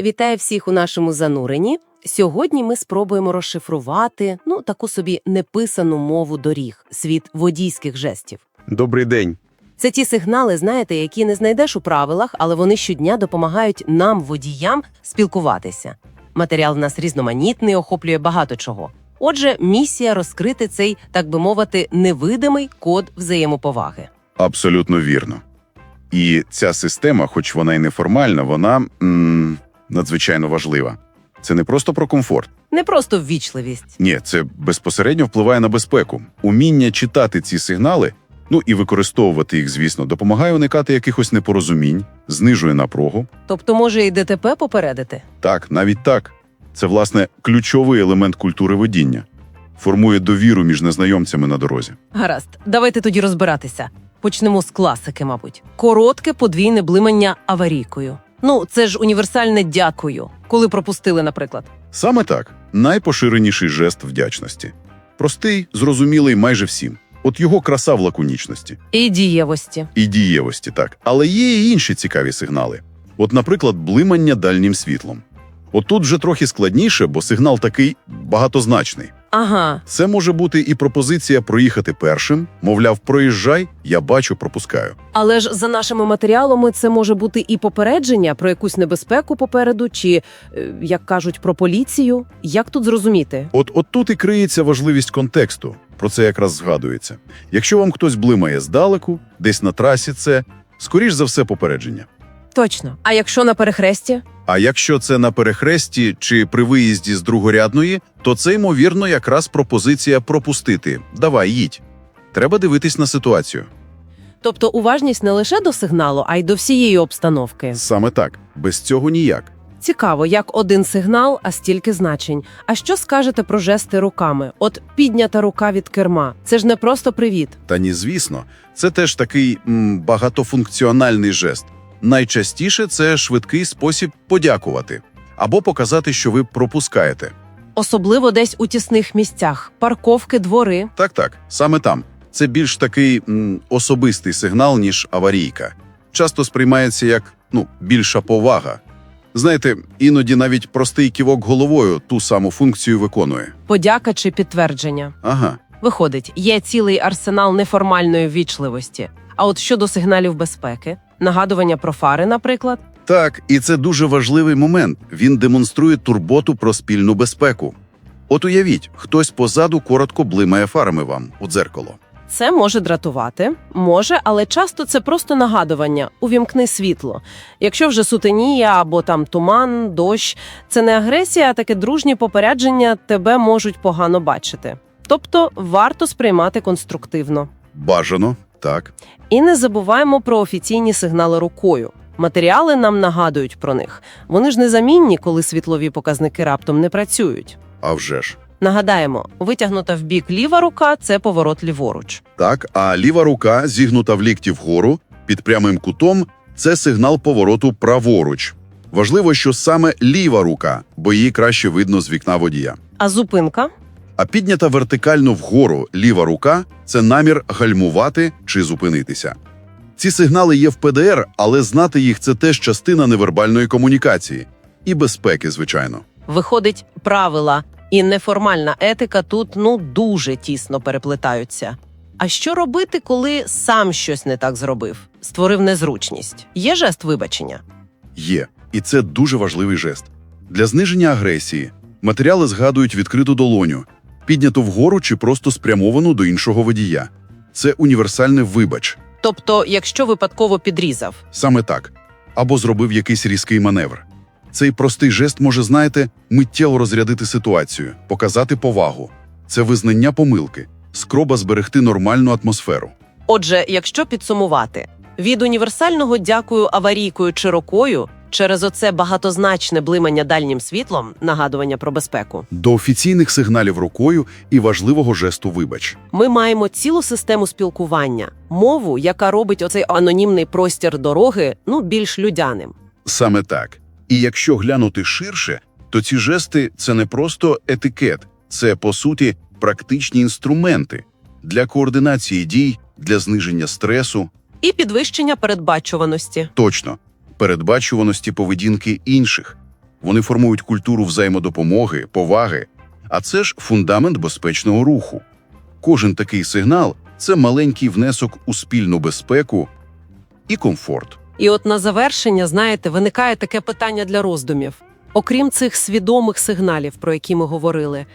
Вітаю всіх у нашому зануренні. Сьогодні ми спробуємо розшифрувати ну таку собі неписану мову доріг, світ водійських жестів. Добрий день. Це ті сигнали, знаєте, які не знайдеш у правилах, але вони щодня допомагають нам, водіям, спілкуватися. Матеріал в нас різноманітний, охоплює багато чого. Отже, місія розкрити цей, так би мовити, невидимий код взаємоповаги. Абсолютно вірно. І ця система, хоч вона й неформальна, вона м, надзвичайно важлива. Це не просто про комфорт. Не просто ввічливість. Ні, це безпосередньо впливає на безпеку. Уміння читати ці сигнали, ну і використовувати їх, звісно, допомагає уникати якихось непорозумінь, знижує напругу. Тобто, може і ДТП попередити. Так, навіть так. Це, власне, ключовий елемент культури водіння. Формує довіру між незнайомцями на дорозі. Гаразд, давайте тоді розбиратися. Почнемо з класики, мабуть. Коротке подвійне блимання аварійкою. Ну, це ж універсальне дякую, коли пропустили, наприклад. Саме так найпоширеніший жест вдячності. Простий, зрозумілий майже всім. От його краса в лаконічності І дієвості. і дієвості, так. Але є і інші цікаві сигнали. От, наприклад, блимання дальнім світлом. От тут вже трохи складніше, бо сигнал такий багатозначний. Ага, Це може бути і пропозиція проїхати першим, мовляв, проїжджай, я бачу, пропускаю. але ж за нашими матеріалами це може бути і попередження про якусь небезпеку попереду, чи, е, як кажуть, про поліцію. Як тут зрозуміти? От, от тут і криється важливість контексту. Про це якраз згадується. Якщо вам хтось блимає здалеку, десь на трасі, це скоріш за все попередження. Точно. А якщо на перехресті? А якщо це на перехресті чи при виїзді з другорядної, то це ймовірно якраз пропозиція пропустити. Давай, їдь. Треба дивитись на ситуацію. Тобто уважність не лише до сигналу, а й до всієї обстановки. Саме так, без цього ніяк. Цікаво, як один сигнал, а стільки значень. А що скажете про жести руками? От піднята рука від керма. Це ж не просто привіт. Та ні, звісно, це теж такий м, багатофункціональний жест. Найчастіше це швидкий спосіб подякувати або показати, що ви пропускаєте. Особливо десь у тісних місцях, парковки, двори. Так, так, саме там. Це більш такий м, особистий сигнал, ніж аварійка. Часто сприймається як ну, більша повага. Знаєте, іноді навіть простий ківок головою ту саму функцію виконує. Подяка чи підтвердження. Ага, Виходить, є цілий арсенал неформальної ввічливості. А от щодо сигналів безпеки, нагадування про фари, наприклад, Так, і це дуже важливий момент. Він демонструє турботу про спільну безпеку. От уявіть, хтось позаду коротко блимає фарами вам у дзеркало. це може дратувати, може, але часто це просто нагадування увімкни світло. Якщо вже сутенія або там туман, дощ, це не агресія, а таке дружнє попередження тебе можуть погано бачити. Тобто варто сприймати конструктивно. Бажано, так. І не забуваємо про офіційні сигнали рукою. Матеріали нам нагадують про них. Вони ж незамінні, коли світлові показники раптом не працюють. А вже ж. Нагадаємо, витягнута в бік ліва рука це поворот ліворуч. Так, а ліва рука, зігнута в лікті вгору, під прямим кутом, це сигнал повороту праворуч. Важливо, що саме ліва рука, бо її краще видно з вікна водія. А зупинка А піднята вертикально вгору ліва рука це намір гальмувати чи зупинитися. Ці сигнали є в ПДР, але знати їх це теж частина невербальної комунікації і безпеки, звичайно. виходить правила і неформальна етика тут ну дуже тісно переплетаються. А що робити, коли сам щось не так зробив, створив незручність? Є жест вибачення. Є, і це дуже важливий жест. Для зниження агресії матеріали згадують відкриту долоню, підняту вгору чи просто спрямовану до іншого водія. Це універсальне вибач, Тобто, якщо випадково підрізав, саме так, або зробив якийсь різкий маневр. Цей простий жест може, знаєте, миттєво розрядити ситуацію, показати повагу. Це визнання помилки, спроба зберегти нормальну атмосферу. Отже, якщо підсумувати, від універсального дякую аварійкою чи рукою через оце багатозначне блимання дальнім світлом, нагадування про безпеку, До офіційних сигналів рукою і важливого жесту вибач. ми маємо цілу систему спілкування, мову, яка робить оцей анонімний простір дороги ну більш людяним. Саме так. І якщо глянути ширше, то ці жести це не просто етикет, це по суті практичні інструменти для координації дій, для зниження стресу, І підвищення передбачуваності. точно передбачуваності поведінки інших. Вони формують культуру взаємодопомоги, поваги, а це ж фундамент безпечного руху. Кожен такий сигнал це маленький внесок у спільну безпеку і комфорт. І от на завершення, знаєте, виникає таке питання для роздумів. Окрім цих свідомих сигналів, про які ми говорили,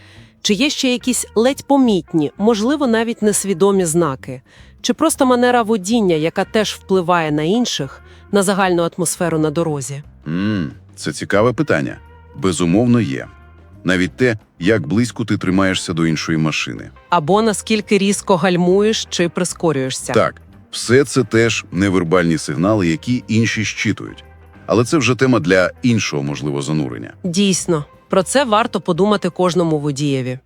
чи є ще якісь ледь помітні, можливо, навіть несвідомі знаки, чи просто манера водіння, яка теж впливає на інших, на загальну атмосферу на дорозі? м це цікаве питання. Безумовно, є. Навіть те, як близько ти тримаєшся до іншої машини. Або наскільки різко гальмуєш чи прискорюєшся? Так, все це теж невербальні сигнали, які інші щитують. Але це вже тема для іншого, можливо, занурення. Дійсно, про це варто подумати кожному водієві.